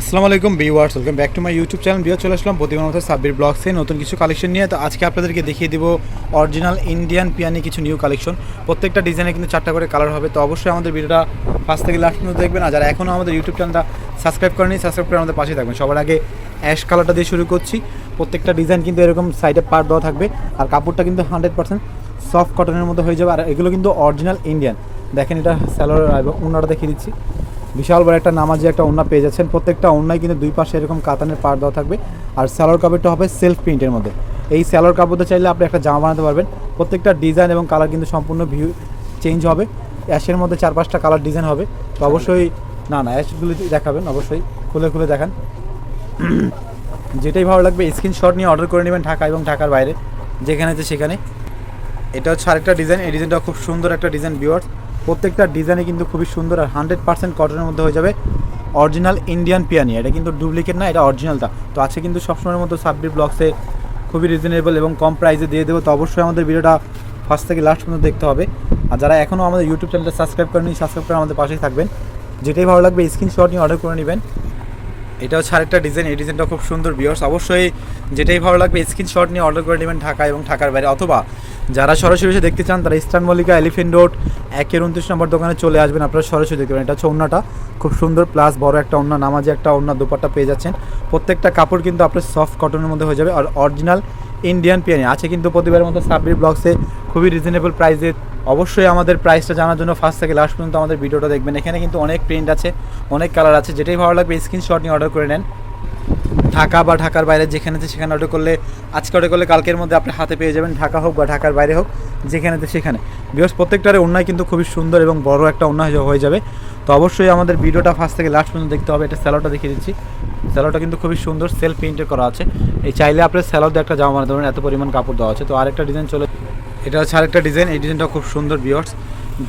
আসসালামু আলাইকুম viewers, welcome back to my YouTube channel. View চলে আসলাম প্রতিবার মতো সাব্বির ব্লগসে নতুন কিছু কালেকশন নিয়ে। তো আজকে আপনাদেরকে দেখিয়ে দিব অরিজিনাল ইন্ডিয়ান পিয়ানি কিছু নিউ কালেকশন প্রত্যেকটা ডিজাইনে কিন্তু চারটা করে কালার হবে। তো অবশ্যই আমাদের ভিডিওটা ফার্স্ট থেকে লাস্ট পর্যন্ত দেখবেন। আর যারা এখনও আমাদের ইউটিউব চ্যানেলটা সাবস্ক্রাইব করেনি সাবস্ক্রাইব করে আমাদের পাশে থাকবেন। সবার আগে অ্যাশ কালারটা দিয়ে শুরু করছি। প্রত্যেকটা ডিজাইন কিন্তু এরকম সাইডে পার্ট দেওয়া থাকবে। আর কাপড়টা কিন্তু হান্ড্রেড পার্সেন্ট সফট কটনের মধ্যে হয়ে যাবে। আর এগুলো কিন্তু অরিজিনাল ইন্ডিয়ান দেখেন এটা স্যালোর এবং অন্যটা দেখিয়ে দিচ্ছি। বিশাল বড় একটা নামাজি একটা ওন্না পেয়ে যাচ্ছেন। প্রত্যেকটা ওন্নায় কিন্তু দুই পাশে এরকম কাতানের পাড় দেওয়া থাকবে। আর স্যালোর কাপড়টা হবে সেলফ প্রিন্টের মধ্যে। এই স্যালোর কাপড়টা চাইলে আপনি একটা জামা বানাতে পারবেন। প্রত্যেকটা ডিজাইন এবং কালার কিন্তু সম্পূর্ণ ভিউ চেঞ্জ হবে। অ্যাশের মধ্যে চার পাঁচটা কালার ডিজাইন হবে। তো অবশ্যই না না, অ্যাশগুলো দেখাবেন, অবশ্যই খুলে খুলে দেখান। যেটাই ভালো লাগবে, স্ক্রিনশট নিয়ে অর্ডার করে নেবেন ঢাকা এবং ঢাকার বাইরে। যেখানে আছে সেখানে। এটা হচ্ছে আরেকটা ডিজাইন। এই ডিজাইনটা খুব সুন্দর একটা ডিজাইন ভিউয়ার্স প্রত্যেকটা ডিজাইনে কিন্তু খুবই সুন্দর আর হান্ড্রেড পার্সেন্ট কটনের মধ্যে হয়ে যাবে অরিজিনাল ইন্ডিয়ান পিয়ানি এটা কিন্তু ডুপ্লিকেট না, এটা অরিজিনালটা তো আছে কিন্তু সবসময়ের মতো সাব্বির ব্লগসে খুবই রিজনেবল এবং কম প্রাইসে দিয়ে দেবো। তো অবশ্যই আমাদের ভিডিওটা ফার্স্ট থেকে লাস্ট পর্যন্ত দেখতে হবে। আর যারা এখনও আমাদের ইউটিউব চ্যানেলটা সাবস্ক্রাইব করেনি সাবস্ক্রাইব করে আমাদের পাশেই থাকবেন। যেটাই ভালো লাগবে স্ক্রিনশট নিয়ে অর্ডার করে নেবেন। এটা হচ্ছে আরেকটা ডিজাইন এই ডিজাইনটা খুব সুন্দর বিয়ার্স অবশ্যই যেটাই ভালো লাগবে স্ক্রিনশট নিয়ে অর্ডার করে নেবেন ঢাকা এবং ঢাকার বাইরে। অথবা যারা সরাসরি এসে দেখতে চান, তারা ইস্টার্ন মল্লিকা এলিফেন্ট রোড, একের উনত্রিশ নম্বর দোকানে চলে আসবেন। আপনারা সরাসরি দেখতে পারেন। এটা হচ্ছে অন্যটা খুব সুন্দর প্লাস বড় একটা অন্য নামাজে একটা অন্য দুপাট্টা পেয়ে যাচ্ছেন। প্রত্যেকটা কাপড় কিন্তু আপনার সফট কটনের মধ্যে হয়ে যাবে। আর অরিজিনাল ইন্ডিয়ান পিয়ানি আছে কিন্তু প্রতিবারের মতো সাব্বির ব্লগসে খুবই রিজনেবল প্রাইসে অবশ্যই আমাদের প্রাইসটা জানার জন্য ফার্স্ট থেকে লাস্ট পর্যন্ত আমাদের ভিডিওটা দেখবেন। এখানে কিন্তু অনেক প্রিন্ট আছে, অনেক কালার আছে। যেটাই ভালো লাগবে স্ক্রিনশট নিয়ে অর্ডার করে নেন। ঢাকা বা ঢাকার বাইরে যেখানে সেখানে অর্ডার করলে, আজকে অর্ডার করলে কালকের মধ্যে আপনি হাতে পেয়ে যাবেন, ঢাকা হোক বা ঢাকার বাইরে হোক, যেখানে সেখানে। বিকজ প্রত্যেকটারে অন্যায় কিন্তু খুবই সুন্দর এবং বড় একটা অন্যায় হয়ে যাবে। তো অবশ্যই আমাদের ভিডিওটা ফার্স্ট থেকে লাস্ট পর্যন্ত দেখতে হবে। এটা স্যালোটা দেখিয়ে দিচ্ছি। স্যালোটা কিন্তু খুবই সুন্দর সেলফ প্রিন্টের করা আছে। এই চাইলে আপনার স্যালো দিয়ে একটা জামা বানাতে পারবেন এত পরিমাণ কাপড় দেওয়া আছে। তো আরেকটা ডিজাইন চলে এটা হচ্ছে আরেকটা ডিজাইন এই ডিজাইনটা খুব সুন্দর বিয়ার্স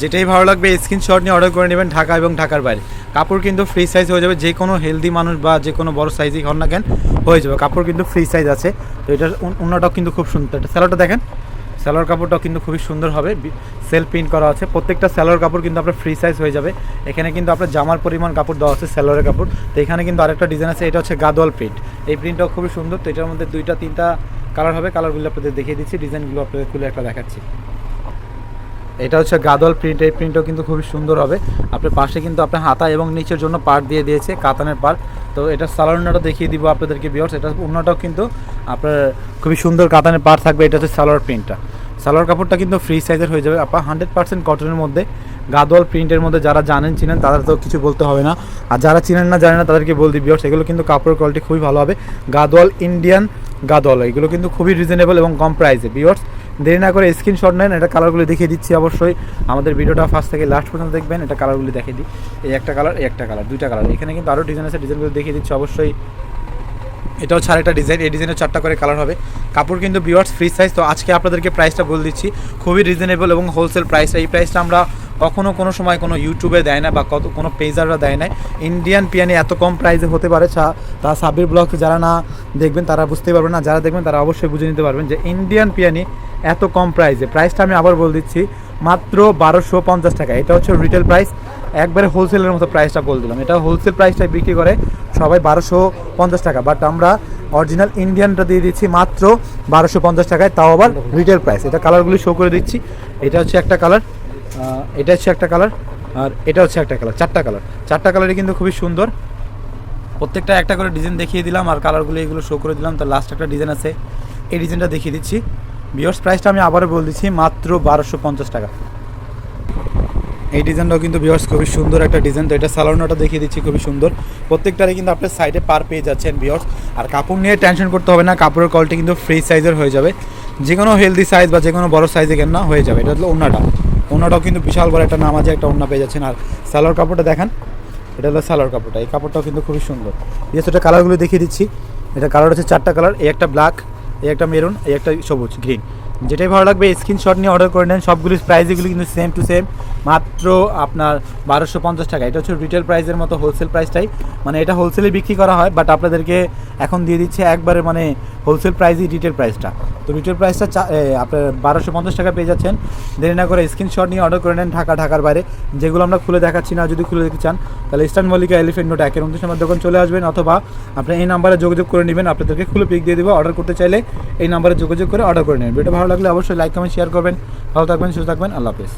যেটাই ভালো লাগবে স্ক্রিনশট নিয়ে অর্ডার করে নেবেন ঢাকা এবং ঢাকার বাইরে। কাপড় কিন্তু ফ্রি সাইজ হয়ে যাবে যে কোনো হেলদি মানুষ বা যে কোনো বড় সাইজই হন না কেন, হয়ে যাবে। কাপড় কিন্তু ফ্রি সাইজ আছে। তো এটার অন্যটাও কিন্তু খুব সুন্দর। এটা স্যালোটা দেখেন স্যালোর কাপড়টাও কিন্তু খুবই সুন্দর হবে। সেল প্রিন্ট করা আছে। প্রত্যেকটা স্যালোর কাপড় কিন্তু আপনার ফ্রি সাইজ হয়ে যাবে। এখানে কিন্তু আপনার জামার পরিমাণ কাপড় দেওয়া আছে স্যালোরের কাপড়। তো এখানে কিন্তু আরেকটা ডিজাইন আছে, এটা হচ্ছে গাদোয়াল প্রিন্ট এই প্রিন্টটাও খুবই সুন্দর। তো এটার মধ্যে দুইটা, তিনটা কালার হবে। কালারগুলো আপনাদের দেখিয়ে দিচ্ছি। ডিজাইনগুলো আপনাদের খুলে একটা দেখাচ্ছি। এটা হচ্ছে গাদল প্রিন্ট এই প্রিন্টও কিন্তু খুবই সুন্দর হবে। আপনার পাশে কিন্তু আপনার হাতা এবং নিচের জন্য পার্ট দিয়ে দিয়েছে, কাতানের পার্ট তো এটা সালোয়ারটা দেখিয়ে দিব আপনাদেরকে বিয়ার্স এটা অন্যটাও কিন্তু আপনার খুবই সুন্দর কাতানের পার্ট থাকবে, এটা হচ্ছে সালোয়ার প্রিন্টটা সালোয়ার কাপড়টা কিন্তু ফ্রি সাইজের হয়ে যাবে। আপনার হান্ড্রেড পার্সেন্ট কটনের মধ্যে গাদোয়াল প্রিন্টের মধ্যে যারা জানেন, চিনেন, তাদের তো কিছু বলতে হবে না। আর যারা চিনেন না, জানেন না, তাদেরকে বলতে বিয়ার্স এগুলো কিন্তু কাপড়ের কোয়ালিটি খুবই ভালো হবে। গাদোয়াল ইন্ডিয়ান গাদোয়াল এগুলো কিন্তু খুবই রিজনেবল এবং কম প্রাইসে বিয়ার্স দেরি না করে স্ক্রিনশট নেন, এটা কালারগুলো দেখিয়ে দিচ্ছি অবশ্যই। আমাদের ভিডিওটা ফার্স্ট থেকে লাস্ট পর্যন্ত দেখবেন, এটা কালারগুলি দেখিয়ে দিই। এই একটা কালার এই একটা কালার দুইটা কালার এখানে কিন্তু আরও ডিজাইন আছে ডিজাইনগুলো দেখিয়ে দিচ্ছি অবশ্যই। এটা হচ্ছে একটা ডিজাইন এই ডিজাইনের চারটা করে কালার হবে। কাপড় কিন্তু বিওয়ার্স ফ্রি সাইজ তো আজকে আপনাদেরকে প্রাইসটা বলে দিচ্ছি। খুবই রিজনেবল এবং হোলসেল প্রাইস এই প্রাইসটা আমরা কখনো কোনো সময় কোনো ইউটিউবে দেয় না বা কত, কোনো পেজাররা দেয় না। ইন্ডিয়ান পিয়ানি এত কম প্রাইসে হতে পারে, ছা, তা সাবির ব্লগ যারা না দেখবেন, তারা বুঝতেই পারবেন না। যারা দেখবেন, তারা অবশ্যই বুঝে নিতে পারবেন যে ইন্ডিয়ান পিয়ানি এত কম প্রাইসে প্রাইসটা আমি আবার বলে দিচ্ছি, মাত্র বারোশো পঞ্চাশ টাকা। এটা হচ্ছে রিটেল প্রাইস একবারে হোলসেলের মতো প্রাইসটা বলে দিলাম। এটা হোলসেল প্রাইসটাই বিক্রি করে সবাই বারোশো পঞ্চাশ টাকা। বাট আমরা অরিজিনাল ইন্ডিয়ানটা দিয়ে দিচ্ছি মাত্র বারোশো পঞ্চাশ টাকায়। তাও আবার রিটেল প্রাইস এটা কালারগুলি শো করে দিচ্ছি। এটা হচ্ছে একটা কালার এটা হচ্ছে একটা কালার আর এটা হচ্ছে একটা কালার চারটা কালার চারটা কালারই কিন্তু খুবই সুন্দর। প্রত্যেকটা একটা করে ডিজাইন দেখিয়ে দিলাম আর কালারগুলো এগুলো শো করে দিলাম। তো লাস্ট একটা ডিজাইন আছে। এই ডিজাইনটা দেখিয়ে দিচ্ছি। বিয়ার্স প্রাইসটা আমি আবারও বলে দিচ্ছি, মাত্র বারোশো পঞ্চাশ টাকা। এই ডিজাইনটাও কিন্তু বিয়ার্স খুবই সুন্দর একটা ডিজাইন। তো এটা সালোনাটা দেখিয়ে দিচ্ছি, খুবই সুন্দর। প্রত্যেকটারে কিন্তু আপনার সাইডে পার পেয়ে যাচ্ছেন বিয়ার্স আর কাপড় নিয়ে টেনশন করতে হবে না, কাপড়ের কোয়ালিটি কিন্তু ফ্রি সাইজের হয়ে যাবে। যে কোনো হেলদি সাইজ বা যে কোনো বড় সাইজে কেন না হয়ে যাবে। এটা হলো ওনাটা ওনাটাও কিন্তু বিশাল বড় একটা নামাজে একটা ওনা পেয়ে যাচ্ছেন। আর সালোয়ার কাপড়টা দেখেন, এটা হলো সালোয়ার কাপড়টা। এই কাপড়টাও কিন্তু খুবই সুন্দর। বিয়ার্স এটা কালারগুলো দেখিয়ে দিচ্ছি। এটা কালার হচ্ছে চারটা কালার এই একটা ব্ল্যাক এই একটা মেরুন এই একটা সবুজ গ্রিন। যেটাই ভালো লাগবে স্ক্রিনশট নিয়ে অর্ডার করে নেন। সবগুলির প্রাইসগুলো কিন্তু সেম টু সেম মাত্র আপনার বারোশো পঞ্চাশ টাকা। এটা হচ্ছে রিটেল প্রাইসের মতো হোলসেল প্রাইসটাই মানে এটা হোলসেলে বিক্রি করা হয় বাট আপনাদেরকে এখন দিয়ে দিচ্ছে একবারে মানে হোলসেল প্রাইসই রিটেল প্রাইসটা তো রিটেল প্রাইসটা আপনার বারোশো পঞ্চাশ টাকা পেয়ে যাচ্ছেন। দেরি না করে স্ক্রিনশট নিয়ে অর্ডার করে নেন ঢাকা, ঢাকার বাইরে। যেগুলো আমরা খুলে দেখাচ্ছি না, যদি খুলে দেখতে চান, তাহলে ইস্টার্ন মল্লিকা এলিফেন্ট নোট একের উনত্রিশ নম্বর দোকান চলে আসবেন, অথবা আপনি এই নাম্বারে যোগাযোগ করে নেবেন। আপনাদেরকে খুলে পিক দিয়ে দেবো। অর্ডার করতে চাইলে এই নাম্বারে যোগাযোগ করে অর্ডার করে নেবেন। ভিডিও ভালো লাগলে অবশ্যই লাইক কমেন্ট শেয়ার করবেন। ভালো থাকবেন সুস্থ থাকবেন। আল্লাহ হাফিজ।